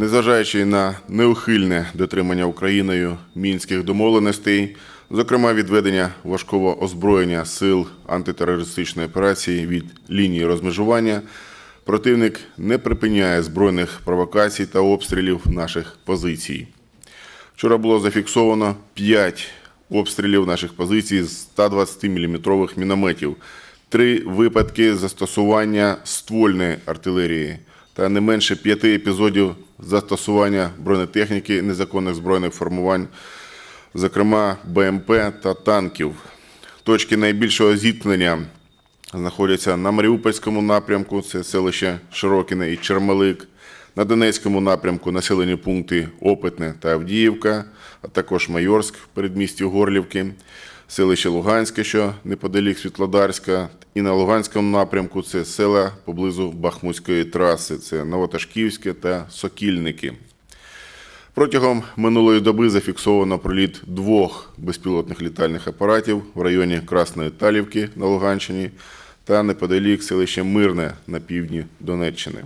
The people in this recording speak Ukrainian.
Незважаючи на неухильне дотримання Україною мінських домовленостей, зокрема відведення важкого озброєння сил антитерористичної операції від лінії розмежування, противник не припиняє збройних провокацій та обстрілів наших позицій. Вчора було зафіксовано 5 обстрілів наших позицій з 120-мм мінометів, три випадки застосування ствольної артилерії та не менше п'яти епізодів застосування бронетехніки незаконних збройних формувань, зокрема БМП та танків. Точки найбільшого зіткнення знаходяться на Маріупольському напрямку, це селище Широкіне і Чермалик, на Донецькому напрямку населені пункти Опитне та Авдіївка, а також Майорськ в передмісті Горлівки, селище Луганське, що неподалік Світлодарська, і на Луганському напрямку це села поблизу Бахмутської траси, це Новоташківське та Сокільники. Протягом минулої доби зафіксовано проліт двох безпілотних літальних апаратів в районі Красної Талівки на Луганщині та неподалік селища Мирне на півдні Донеччини.